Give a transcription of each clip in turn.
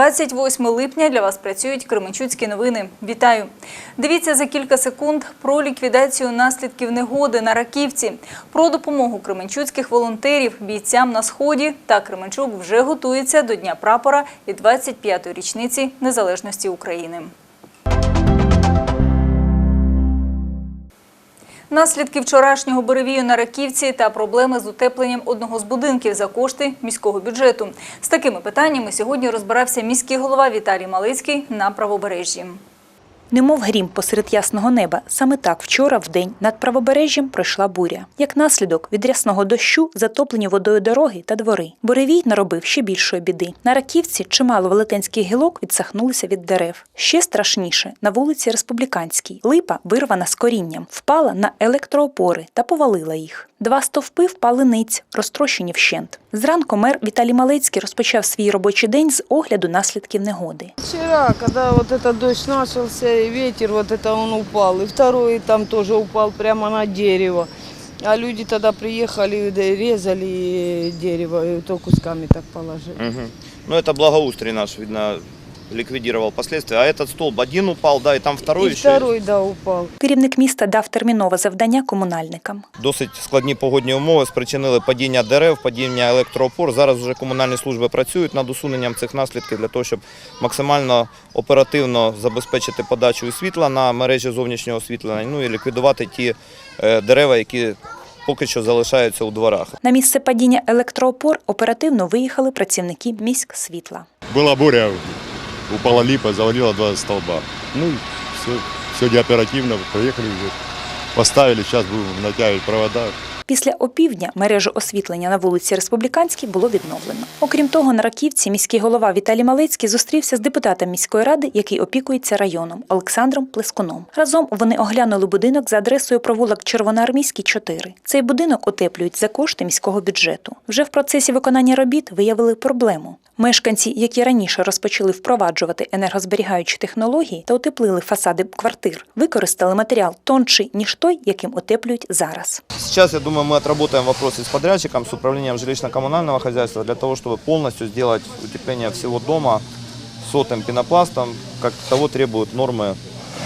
28 липня для вас працюють Кременчуцькі новини. Вітаю! Дивіться за кілька секунд про ліквідацію наслідків негоди на Раківці, про допомогу кременчуцьких волонтерів бійцям на сході. Та Кременчук вже готується до Дня прапора і 25-ї річниці незалежності України. Наслідки вчорашнього буревію на Раківці та проблеми з утепленням одного з будинків за кошти міського бюджету. З такими питаннями сьогодні розбирався міський голова Віталій Малицький на правобережжі. Немов грім посеред ясного неба, саме так вчора в день над правобережжям пройшла буря. Як наслідок від рясного дощу затоплені водою дороги та двори. Буревій наробив ще більшої біди. На раківці чимало велетенських гілок відсахнулися від дерев. Ще страшніше на вулиці Республіканській. Липа, вирвана з корінням, впала на електроопори та повалила їх. Два стовпи впали ниць, розтрощені вщент. Зранку мер Віталій Малецький розпочав свій робочий день з огляду наслідків негоди. Вчера, когда вот этот дождь начался и ветер, вот это он упал. И второй там тоже упал прямо на дерево. А люди тогда приехали, да, резали дерево, и то кусками так положили. Мгм. Ну, это благоустрий наш, видно, ликвидировал последствия. А этот столб один упал, да, и там второй и еще. второй, да, упал. Керівник міста дав термінове завдання комунальникам. Досить складні погодні умови спричинили падіння дерев, падіння електроопор. Зараз вже комунальні служби працюють над усуненням цих наслідків для того, щоб максимально оперативно забезпечити подачу світла на мережі зовнішнього освітлення, ну і ліквідувати ті е, дерева, які поки що залишаються у дворах. На місце падіння електроопор оперативно виїхали працівники міськ світла. Была буря, упала липа, завалила два столба. Ну, все, сегодня оперативно приехали уже, поставили, сейчас будем натягивать провода. Після опівдня мережу освітлення на вулиці Республіканській було відновлено. Окрім того, на Раківці міський голова Віталій Малецький зустрівся з депутатом міської ради, який опікується районом Олександром Плескуном. Разом вони оглянули будинок за адресою провулок Червоноармійський, 4. Цей будинок утеплюють за кошти міського бюджету. Вже в процесі виконання робіт виявили проблему. Мешканці, які раніше розпочали впроваджувати енергозберігаючі технології та утеплили фасади квартир, використали матеріал тонший, ніж той, яким утеплюють зараз. Сейчас, я думаю, мы отработаем вопросы с подрядчиком, с управлением жилищно-коммунального хозяйства для того, чтобы полностью сделать утепление всего дома сотым пенопластом, как того требуют нормы,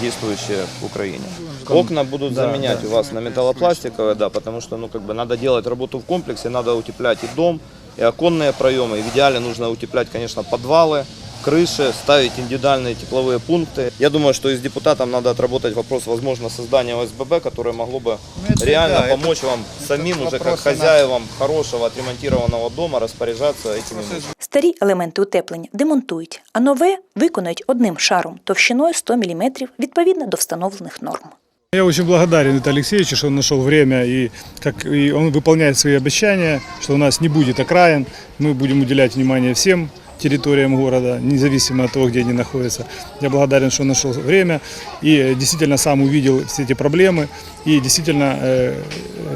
действующие в Украине. Окна будут заменять у вас на металлопластиковые, да, потому что ну, как бы надо делать работу в комплексе, надо утеплять и дом, и оконные проемы. И в идеале нужно утеплять, конечно, подвалы, крыши, ставить индивидуальные тепловые пункты. Я думаю, что и с депутатом надо отработать вопрос, возможно, создания ОСББ, которое могло бы реально помочь вам самим уже как хозяевам хорошего отремонтированного дома распоряжаться этими вещами. Старі елементи утеплення демонтують, а нове виконують одним шаром товщиною 100 мм відповідно до встановлених норм. Я очень благодарен Виталию Алексеевичу, что он нашел время и как и он выполняет свои обещания, что у нас не будет окраин, мы будем уделять внимание всем территориям города, независимо от того, где они находятся. Я благодарен, что он нашел время и э, действительно сам увидел все эти проблемы и действительно э,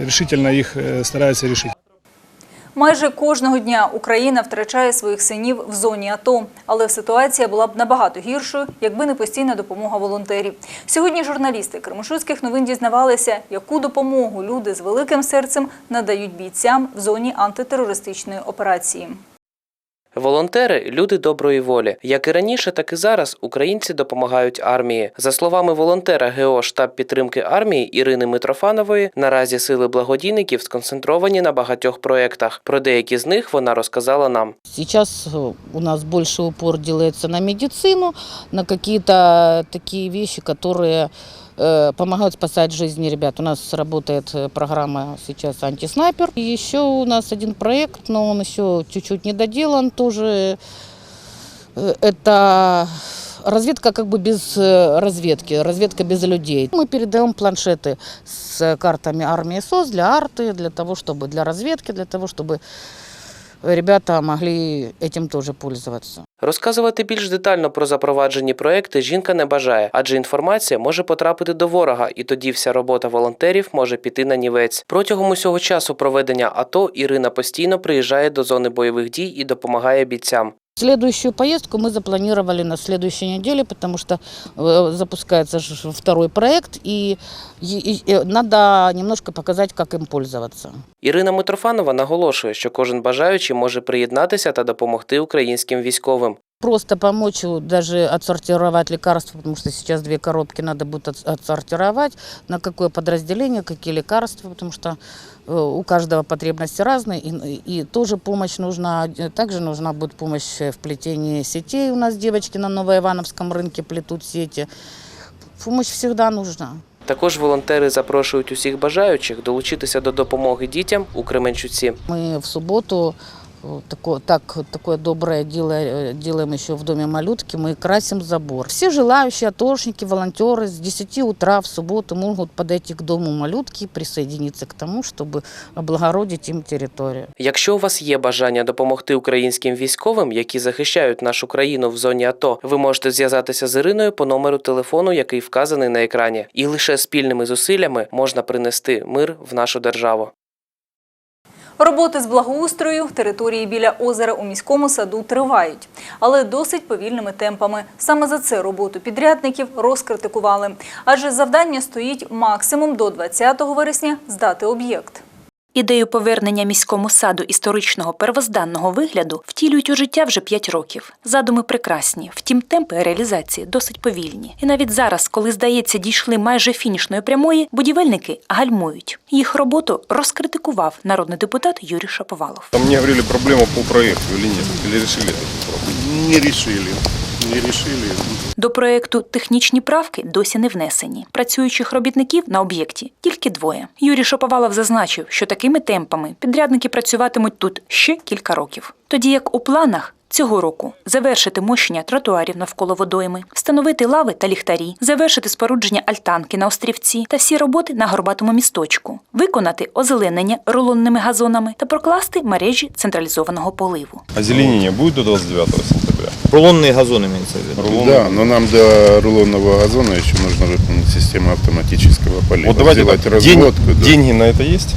решительно их э, старается решить. Майже кожного дня Україна втрачає своїх синів в зоні АТО, але ситуація була б набагато гіршою, якби не постійна допомога волонтерів. Сьогодні журналісти Кременчуцьких новин дізнавалися, яку допомогу люди з великим серцем надають бійцям в зоні антитерористичної операції. Волонтери люди доброї волі. Як і раніше, так і зараз українці допомагають армії. За словами волонтера ГО штаб підтримки армії Ірини Митрофанової, наразі сили благодійників сконцентровані на багатьох проєктах. Про деякі з них вона розказала нам. Сейчас э, у нас больше упор делается на медицину, на какие-то такие вещи, которые э, помогают спасать жизни ребят. У нас работает э, программа сейчас «Антиснайпер». И еще у нас один проект, но он еще чуть-чуть не доделан тоже. Э, Это разведка как бы без э, разведки, разведка без людей. Мы передаем планшеты с картами армии СОС для арты, для того, чтобы для разведки, для того, чтобы ребята могли этим тоже пользоваться. Розказувати більш детально про запроваджені проекти жінка не бажає, адже інформація може потрапити до ворога, і тоді вся робота волонтерів може піти на нівець. Протягом усього часу проведення АТО Ірина постійно приїжджає до зони бойових дій і допомагає бійцям. Следующую поездку мы запланировали на следующей неделе, потому что э, запускается ж второй проект, и, и- и надо немножко показать, как им пользоваться. Ірина Митрофанова наголошує, що кожен бажаючий може приєднатися та допомогти українським військовим. Просто помочь вот даже отсортировать лекарства, потому что сейчас две коробки надо будет от- отсортировать, на какое подразделение, какие лекарства, потому что э, у каждого потребности разные, и, и тоже помощь нужна, э, также нужна будет помощь в плетении сетей, у нас девочки на Новоивановском рынке плетут сети, помощь всегда нужна. Також волонтери запрошують усіх бажаючих долучитися до допомоги дітям у Кременчуці. Мы в субботу э, такое, так, такое доброе дело э, делаем еще в доме малютки, мы красим забор. Все желающие, атошники, волонтеры с 10 утра в субботу могут подойти к дому малютки и присоединиться к тому, чтобы облагородить им территорию. Якщо у вас є бажання допомогти українським військовим, які захищають нашу країну в зоні АТО, ви можете зв'язатися з Іриною по номеру телефону, який вказаний на екрані. І лише спільними зусиллями можна принести мир в нашу державу. Роботи з благоустрою території біля озера у міському саду тривають, але досить повільними темпами. Саме за це роботу підрядників розкритикували. Адже завдання стоїть максимум до 20 вересня здати об'єкт. Ідею повернення міському саду історичного первозданного вигляду втілюють у життя вже 5 років. Задуми прекрасні, втім темпи реалізації досить повільні. І навіть зараз, коли здається, дійшли майже фінішної прямої, будівельники гальмують. Їх роботу розкритикував народний депутат Юрій Шаповалов. Там мне говорили проблема по проекту или нет? Или решили эту проблему? Не решили. Не решили. До проекту технічні правки досі не внесені. Працюючих робітників на об'єкті тільки двоє. Юрій Шоповалов зазначив, що такими темпами підрядники працюватимуть тут ще кілька років. Тоді як у планах. Цього року завершити мощення тротуарів навколо водойми, встановити лави та ліхтарі, завершити спорудження альтанки на острівці та всі роботи на горбатому місточку, виконати озеленення рулонними газонами та прокласти мережі централізованого поливу. Озеленение будет до 29 сентября? Рулонные газоны имеется в виду. Рулон. Да, но нам до рулонного газона еще нужно выполнить систему автоматического полива. Вот давайте Сделать так, разводку. день- да. деньги на это есть?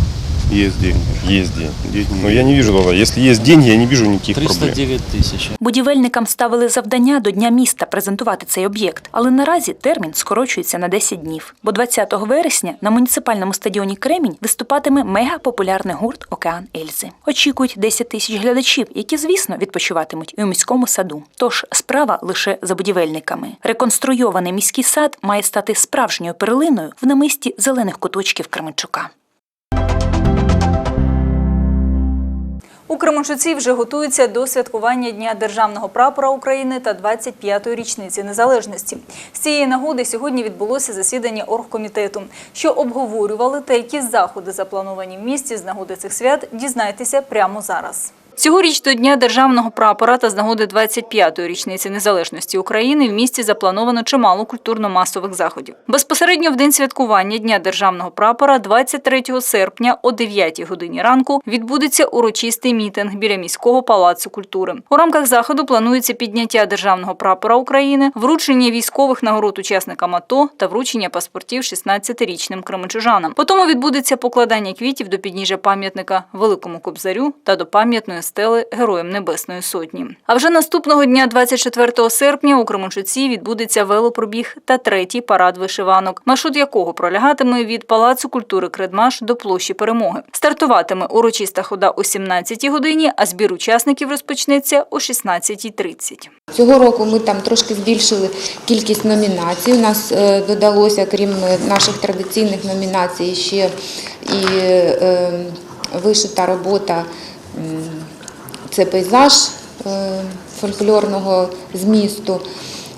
Есть деньги. Есть деньги. Деньги Но я не вижу, Лава, если есть деньги, я не вижу никаких проблем. 309 тисяч. Будівельникам ставили завдання до Дня міста презентувати цей об'єкт, але наразі термін скорочується на 10 днів. Бо 20 вересня на муніципальному стадіоні Кремінь виступатиме мегапопулярний гурт Океан Ельзи. Очікують 10 тисяч глядачів, які, звісно, відпочиватимуть і у міському саду. Тож справа лише за будівельниками. Реконструйований міський сад має стати справжньою перлиною в намисті зелених куточків Кременчука. У Кременчуці вже готуються до святкування Дня державного прапора України та 25-ї річниці незалежності. З цієї нагоди сьогодні відбулося засідання оргкомітету, що обговорювали та які заходи заплановані в місті з нагоди цих свят. Дізнайтеся прямо зараз. Цьогоріч до Дня державного прапора та з нагоди 25-ї річниці незалежності України в місті заплановано чимало культурно-масових заходів. Безпосередньо в день святкування Дня державного прапора, 23 серпня о 9 годині ранку, відбудеться урочистий мітинг біля міського палацу культури. У рамках заходу планується підняття державного прапора України, вручення військових нагород учасникам АТО та вручення паспортів 16-річним кременчужанам. Потім відбудеться покладання квітів до підніжжя пам'ятника Великому Кобзарю та до пам'ятної стели Героям Небесної Сотні. А вже наступного дня, 24 серпня, у Кременчуці відбудеться велопробіг та третій парад вишиванок, маршрут якого пролягатиме від Палацу культури Кредмаш до площі Перемоги. Стартуватиме урочиста хода о 17 годині, а збір учасників розпочнеться о 16.30. Цього року ми там трошки збільшили кількість номінацій. У нас е, додалося, крім е, наших традиційних номінацій, ще і е, вишита робота. Це пейзаж е, фольклорного змісту.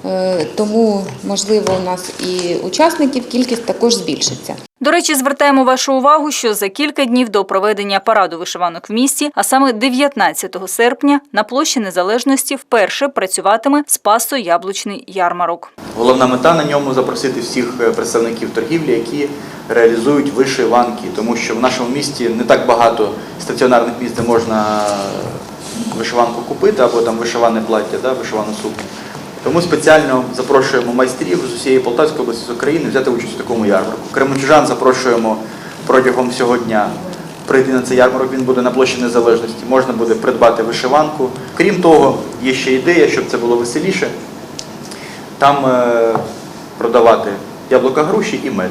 Е, Тому, можливо, у нас і учасників кількість також збільшиться. До речі, звертаємо вашу увагу, що за кілька днів до проведення параду вишиванок в місті, а саме 19 серпня, на площі Незалежності вперше працюватиме Спасо-Яблучний ярмарок. Головна мета на ньому запросити всіх е, представників торгівлі, які реалізують вишиванки, тому що в нашому місті не так багато стаціонарних місць, де можна вишиванку купити або там вишиване плаття, да, вишивану сукню. Тому спеціально запрошуємо майстрів з усієї Полтавської області з України взяти участь у такому ярмарку. Кременчужан запрошуємо протягом всього дня прийти на цей ярмарок, він буде на площі Незалежності. Можна буде придбати вишиванку. Крім того, є ще ідея, щоб це було веселіше. Там е, продавати яблука груші і мед.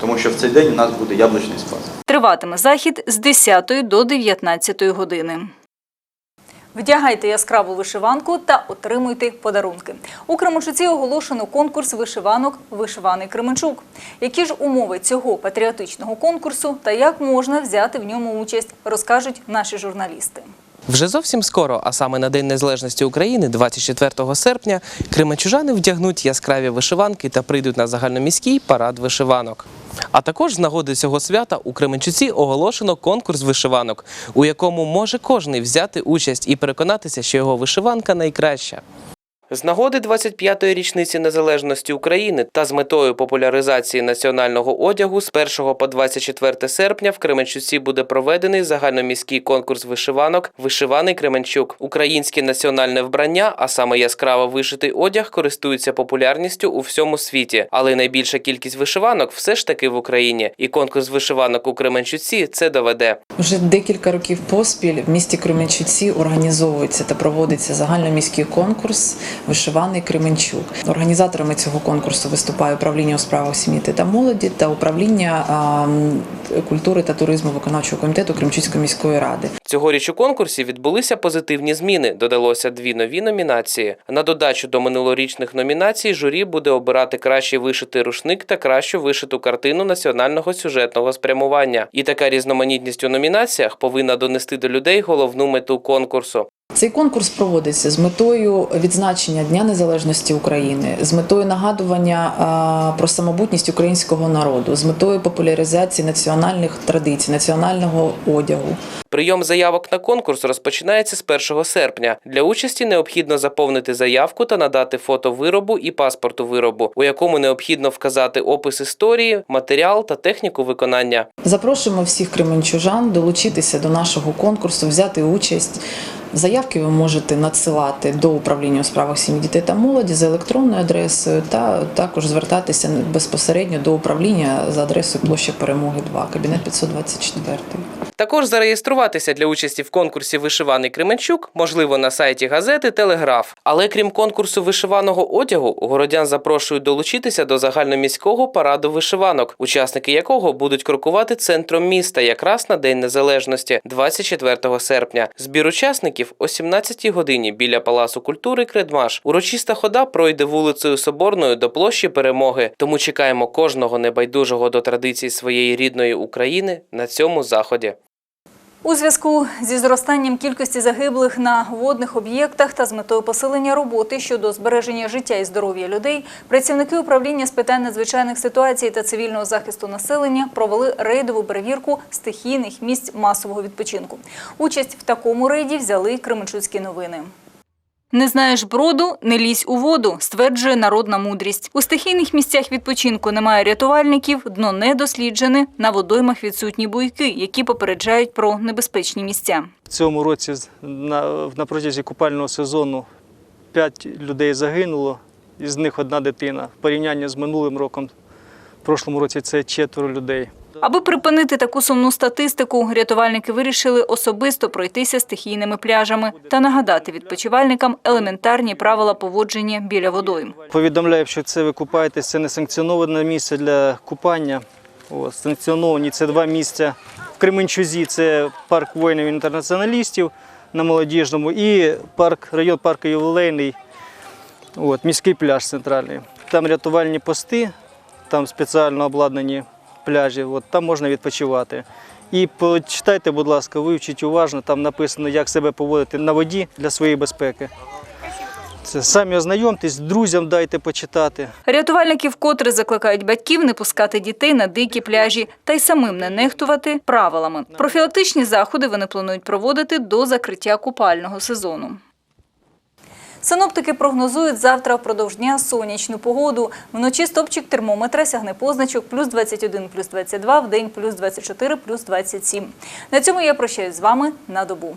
Тому що в цей день у нас буде яблучний спас. Триватиме захід з 10 до 19 години. Вдягайте яскраву вишиванку та отримуйте подарунки. У Кременчуці оголошено конкурс вишиванок Вишиваний Кременчук. Які ж умови цього патріотичного конкурсу та як можна взяти в ньому участь, розкажуть наші журналісти. Вже зовсім скоро, а саме на День Незалежності України, 24 серпня, кременчужани вдягнуть яскраві вишиванки та прийдуть на загальноміський парад вишиванок. А також з нагоди цього свята у Кременчуці оголошено конкурс вишиванок, у якому може кожний взяти участь і переконатися, що його вишиванка найкраща. З нагоди 25-ї річниці незалежності України та з метою популяризації національного одягу з 1 по 24 серпня в Кременчуці буде проведений загальноміський конкурс вишиванок Вишиваний Кременчук. Українське національне вбрання, а саме яскраво вишитий одяг, користується популярністю у всьому світі, але найбільша кількість вишиванок все ж таки в Україні. І конкурс вишиванок у Кременчуці це доведе. Вже декілька років поспіль в місті Кременчуці організовується та проводиться загальноміський конкурс Вишиваний Кременчук. Організаторами цього конкурсу виступає управління у справах сім'ї та молоді та управління культури та туризму виконавчого комітету Кременчуцької міської ради. Цьогоріч у конкурсі відбулися позитивні зміни. Додалося дві нові номінації. На додачу до минулорічних номінацій журі буде обирати краще вишитий рушник та кращу вишиту картину національного сюжетного спрямування. І така різноманітність у номінаціях повинна донести до людей головну мету конкурсу. Цей конкурс проводиться з метою відзначення Дня Незалежності України, з метою нагадування про самобутність українського народу, з метою популяризації національних традицій, національного одягу. Прийом заявок на конкурс розпочинається з 1 серпня. Для участі необхідно заповнити заявку та надати фото виробу і паспорту виробу, у якому необхідно вказати опис історії, матеріал та техніку виконання. Запрошуємо всіх кременчужан долучитися до нашого конкурсу, взяти участь. Заявки ви можете надсилати до управління у справах сім'ї дітей та молоді за електронною адресою, та також звертатися безпосередньо до управління за адресою площа Перемоги 2, кабінет 524. Також зареєструватися для участі в конкурсі Вишиваний Кременчук можливо на сайті газети Телеграф. Але крім конкурсу вишиваного одягу, городян запрошують долучитися до загальноміського параду вишиванок, учасники якого будуть крокувати центром міста якраз на День Незалежності, 24 серпня. Збір учасників о 17 годині біля Палацу культури Кредмаш. Урочиста хода пройде вулицею Соборною до площі Перемоги. Тому чекаємо кожного небайдужого до традицій своєї рідної України на цьому заході. У зв'язку зі зростанням кількості загиблих на водних об'єктах та з метою посилення роботи щодо збереження життя і здоров'я людей, працівники управління з питань надзвичайних ситуацій та цивільного захисту населення провели рейдову перевірку стихійних місць масового відпочинку. Участь в такому рейді взяли Кременчуцькі новини. Не знаєш броду, не лізь у воду, стверджує народна мудрість. У стихійних місцях відпочинку немає рятувальників, дно не досліджене, на водоймах відсутні буйки, які попереджають про небезпечні місця. В цьому році на, на протязі купального сезону 5 людей загинуло, із них одна дитина. В порівнянні з минулим роком, в прошлому році це четверо людей. Аби припинити таку сумну статистику, рятувальники вирішили особисто пройтися стихійними пляжами та нагадати відпочивальникам елементарні правила поводження біля водойм. Повідомляю, що це ви купаєтесь, це не санкціоноване місце для купання. От, санкціоновані це два місця. В Кременчузі це парк воїнів-інтернаціоналістів на молодіжному і парк, район парку Ювілейний, от, міський пляж центральний. Там рятувальні пости, там спеціально обладнані пляжі, от, там можна відпочивати. І почитайте, будь ласка, вивчіть уважно, там написано, як себе поводити на воді для своєї безпеки. Це самі ознайомтесь, друзям дайте почитати. Рятувальники вкотре закликають батьків не пускати дітей на дикі пляжі та й самим не нехтувати правилами. Профілактичні заходи вони планують проводити до закриття купального сезону. Синоптики прогнозують завтра впродовж дня сонячну погоду. Вночі стопчик термометра сягне позначок плюс 21, плюс 22, в день плюс 24, плюс 27. На цьому я прощаюсь з вами на добу.